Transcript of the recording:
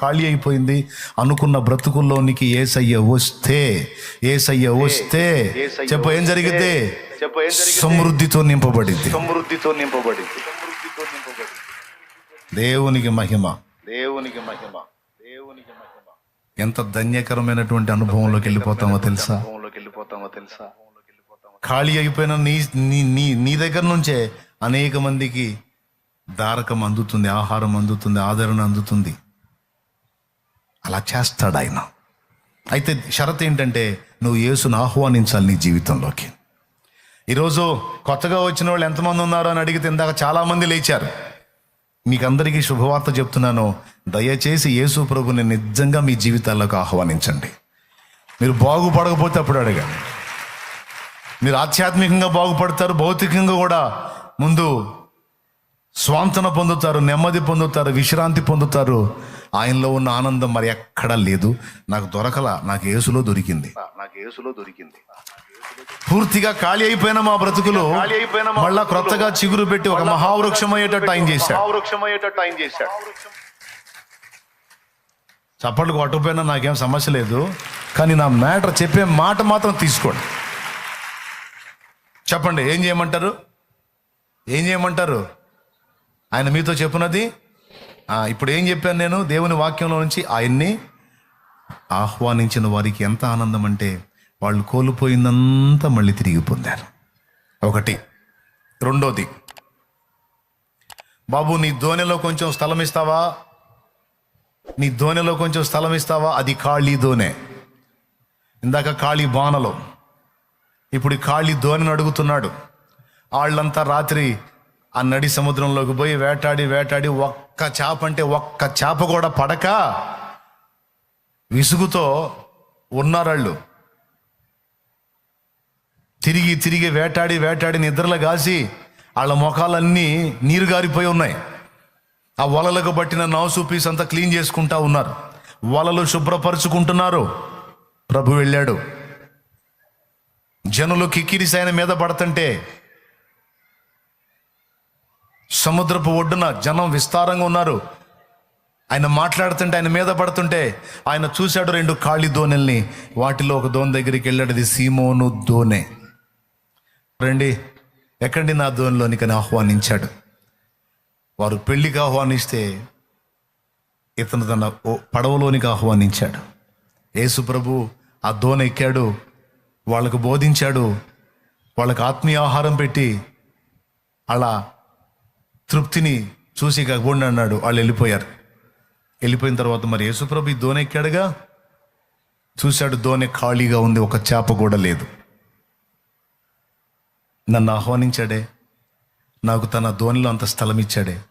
ఖాళీ అయిపోయింది. అనుకున్న బ్రతుకుల్లోనికి ఏసయ్య వస్తే ఏసయ్య వస్తే చెప్ప ఏం జరిగితే చెప్పు ఏం జరిగింది? సమృద్ధితో నింపబడింది. సమృద్ధితో నింపబడింది. దేవునికి మహిమ. దేవునికి మహిమ. దేవునికి మహిమ. ఎంత ధన్యకరమైనటువంటి అనుభవంలోకి వెళ్ళిపోతామో తెలుసా? వెళ్ళిపోతామో తెలుసా? ఖాళీ అయిపోయిన నీ నీ నీ నీ దగ్గర నుంచే అనేక మందికి దారకం అందుతుంది ఆహారం అందుతుంది ఆదరణ అందుతుంది. అలా చేస్తాడు ఆయన. అయితే షరత్ ఏంటంటే నువ్వు యేసును ఆహ్వానించాలి నీ జీవితంలోకి. ఈరోజు కొత్తగా వచ్చిన వాళ్ళు ఎంతమంది ఉన్నారు అని అడిగితే ఇందాక చాలామంది లేచారు. మీకు అందరికీ శుభవార్త చెప్తున్నాను. దయచేసి యేసు ప్రభుని నిజంగా మీ జీవితాల్లోకి ఆహ్వానించండి. మీరు బాగుపడకపోతే అప్పుడు అడగండి. మీరు ఆధ్యాత్మికంగా బాగుపడతారు భౌతికంగా కూడా ముందు స్వాంతన పొందుతారు నెమ్మది పొందుతారు విశ్రాంతి పొందుతారు. ఆయనలో ఉన్న ఆనందం మరి ఎక్కడా లేదు. నాకు దొరకల నాకు యేసులో దొరికింది. నాకు యేసులో దొరికింది. పూర్తిగా ఖాళీ అయిపోయిన మా బ్రతుకులు ఖాళీ అయిపోయిన మళ్ళా క్రొత్తగా చిగురు పెట్టి ఒక మహావృక్షం అయ్యేటట్టు ఆయన చేశాడు. వృక్షం అయ్యేటట్టు ఆయన చేశాడు. చప్పట్లు కొట్టకపోయినా నాకేం సమస్య లేదు. కానీ నా మ్యాటర్ చెప్పే మాట మాత్రం తీసుకోండి. చెప్పండి ఏం చేయమంటారు? ఏం చేయమంటారు? ఆయన మీతో చెప్పున్నది ఆ, ఇప్పుడు ఏం చెప్పాను నేను? దేవుని వాక్యంలో నుంచి ఆయన్ని ఆహ్వానించిన వారికి ఎంత ఆనందం అంటే వాళ్ళు కోల్పోయిందంతా మళ్ళీ తిరిగి పొందారు. ఒకటి. రెండోది. బాబు నీ ధోనిలో కొంచెం స్థలం ఇస్తావా? నీ ధోనిలో కొంచెం స్థలం ఇస్తావా? అది ఖాళీ దోనె ఇందాక ఖాళీ బాణలో. ఇప్పుడు ఖాళీ ధోనిని అడుగుతున్నాడు. వాళ్ళంతా రాత్రి ఆ నడి సముద్రంలోకి పోయి వేటాడి వేటాడి ఒక్క చేప అంటే ఒక్క చేప కూడా పడక విసుగుతో ఉన్నారాళ్ళు. తిరిగి తిరిగి వేటాడి వేటాడి నిద్రలు కాసి వాళ్ళ ముఖాలన్నీ నీరు గారిపోయి ఉన్నాయి. ఆ వలలకు పట్టిన నౌసు పీస్ అంతా క్లీన్ చేసుకుంటా ఉన్నారు. వలలు శుభ్రపరుచుకుంటున్నారు. ప్రభు వెళ్ళాడు. జనులు కిక్కిరిసైన మీద పడుతుంటే సముద్రపు ఒడ్డున జనం విస్తారంగా ఉన్నారు. ఆయన మాట్లాడుతుంటే ఆయన మీద పడుతుంటే ఆయన చూశాడు రెండు ఖాళీ దోనెల్ని వాటిలో ఒక దోణి దగ్గరికి వెళ్ళాడు సీమోను దోనె రండి ఎక్కడి నా దోనిలోనికి అని ఆహ్వానించాడు. వారు పెళ్ళికి ఆహ్వానిస్తే ఇతను తన ఓ పడవలోనికి ఆహ్వానించాడు. యేసు ప్రభు ఆ దోన ఎక్కాడు వాళ్ళకు బోధించాడు వాళ్ళకు ఆత్మీయ ఆహారం పెట్టి అలా తృప్తిని చూసి కాకుండా అన్నాడు. వాళ్ళు వెళ్ళిపోయారు. వెళ్ళిపోయిన తర్వాత మరి యేసుప్రభు ఈ ఎక్కాడుగా? చూశాడు దోనె ఖాళీగా ఉంది. ఒక చేప కూడా లేదు. నన్ను ఆహ్వానించాడే. నాకు తన దోనిలో అంత స్థలం ఇచ్చాడే